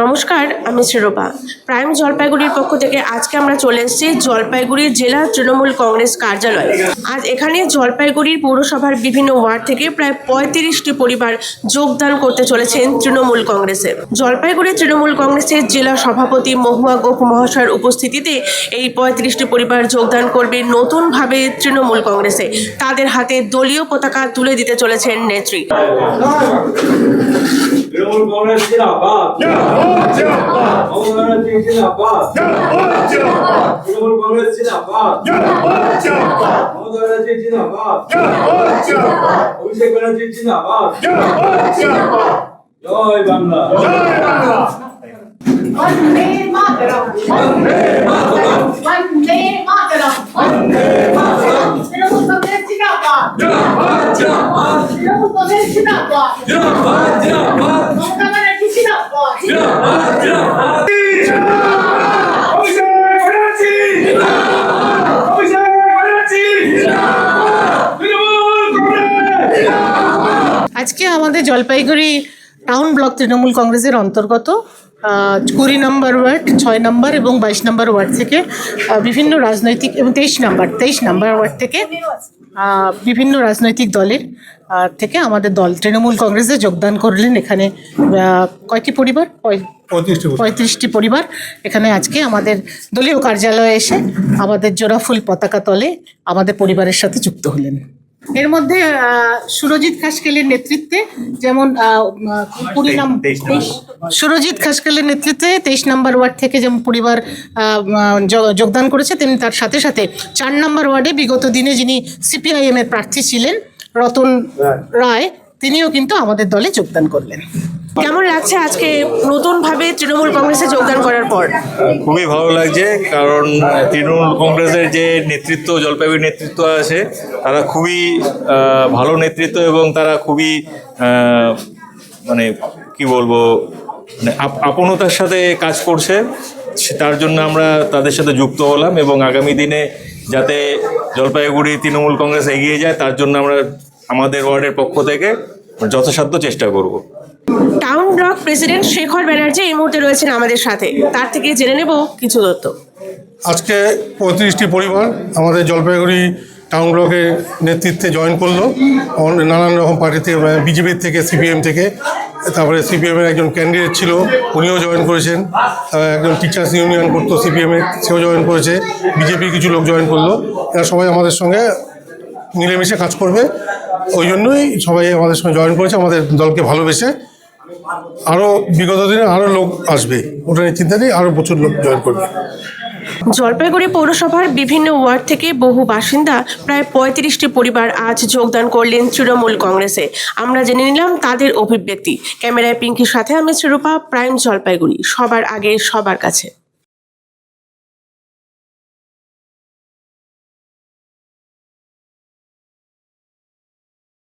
নমস্কার, আমি শ্রীরূপা প্রাইম জলপাইগুড়ির পক্ষ থেকে আজকে আমরা চলে এসেছি জলপাইগুড়ি জেলা তৃণমূল কংগ্রেস কার্যালয়। আজ এখানে জলপাইগুড়ির পৌরসভার বিভিন্ন ওয়ার্ড থেকে প্রায় পঁয়ত্রিশটি পরিবার যোগদান করতে চলেছেন তৃণমূল কংগ্রেসে। জলপাইগুড়ি তৃণমূল কংগ্রেসের জেলা সভাপতি মহুয়া গোপ মহাশয়ের উপস্থিতিতে এই পঁয়ত্রিশটি পরিবার যোগদান করবে নতুনভাবে তৃণমূল কংগ্রেসে। তাদের হাতে দলীয় পতাকা তুলে দিতে চলেছেন নেত্রী। তৃণমূল কংগ্রেস জয় বাংলা জয় বাংলা বন্দে মাতরম বন্দে মাতরম বন্দে মাতরম বন্দে মাতরম শ্রীমন্ত জিন্দাবাদ জিন্দাবাদ জিন্দাবাদ শ্রীমন্ত জিন্দাবাদ জিন্দাবাদ জিন্দাবাদ আজকে আমাদের জলপাইগুড়ি টাউন ব্লক তৃণমূল কংগ্রেসের অন্তর্গত কুড়ি নম্বর ওয়ার্ড, ছয় নম্বর এবং বাইশ নম্বর ওয়ার্ড থেকে বিভিন্ন রাজনৈতিক এবং তেইশ নম্বর তেইশ নম্বর ওয়ার্ড থেকে বিভিন্ন রাজনৈতিক দলের থেকে আমাদের দল তৃণমূল কংগ্রেসে যোগদান করলেন এখানে কয়টি পরিবার। পঁয়ত্রিশটি পরিবার। এখানে আজকে আমাদের দলীয় কার্যালয়ে এসে আমাদের জোড়াফুল পতাকা তলে আমাদের পরিবারের সাথে যুক্ত হলেন। এর মধ্যে সুরজিৎ খাসকেলের নেতৃত্বে যেমন কুড়ি সুরজিৎ খাসকেলের নেতৃত্বে তেইশ নাম্বার ওয়ার্ড থেকে যেমন পরিবার আহ, যোগদান করেছে তেমনি তার সাথে সাথে চার নম্বর ওয়ার্ডে বিগত দিনে যিনি সিপিআইএম এর প্রার্থী ছিলেন রতন রায় তিনিও কিন্তু আমাদের দলে যোগদান করলেন। কেমন লাগছে আজকে নতুনভাবে তৃণমূল কংগ্রেসে যোগদান করার পর? খুবই ভালো লাগছে কারণ তৃণমূল কংগ্রেসের যে নেতৃত্ব জলপাইগুড়ি নেতৃত্ব আছে তারা খুবই ভালো নেতৃত্ব এবং তারা খুবই মানে কি বলব মানে আপ- আপনতার সাথে কাজ করছে। তার জন্য আমরা তাদের সাথে যুক্ত হলাম এবং আগামী দিনে যাতে জলপাইগুড়ি তৃণমূল কংগ্রেস এগিয়ে যায় তার জন্য আমরা আমাদের ওয়ার্ডের পক্ষ থেকে যথাসাধ্য চেষ্টা করব। Town block president Shekhar Banerjee এই মুহূর্তে রয়েছেন আমাদের সাথে। তার থেকে জেনে নেব কিছু তথ্য। আজকে পঁয়ত্রিশটি পরিবার আমাদের জলপাইগুড়ি টাউন ব্লকের নেতৃত্বে জয়েন করল। নানান রকম পার্টি থেকে বিজেপির থেকে সিপিএম থেকে। তারপরে সিপিএমের একজন ক্যান্ডিডেট ছিল, উনিও জয়েন করেছেন। একজন টিচার্স ইউনিয়ন করতো সিপিএমের সেও জয়েন করেছে। বিজেপির কিছু লোক জয়েন করল। এরা সবাই আমাদের সঙ্গে মিলেমিশে কাজ করবে। ওই জন্যই সবাই আমাদের সঙ্গে জয়েন করেছে, আমাদের দলকে ভালোবেসে। আরও বিগত দিনে আরও লোক আসবে। ওটা নিয়ে চিন্তা নেই আরও প্রচুর লোক জয়েন করবে। জলপাইগুড়ি পৌরসভার বিভিন্ন ওয়ার্ড থেকে বহু বাসিন্দা, প্রায় পঁয়ত্রিশটি পরিবার আজ যোগদান করলেন তৃণমূল কংগ্রেসে। আমরা জেনে নিলাম তাদের অভিব্যক্তি। ক্যামেরায় পিঙ্কির সাথে আমি শ্রীরূপা, প্রাইম জলপাইগুড়ি, সবার আগে, সবার কাছে।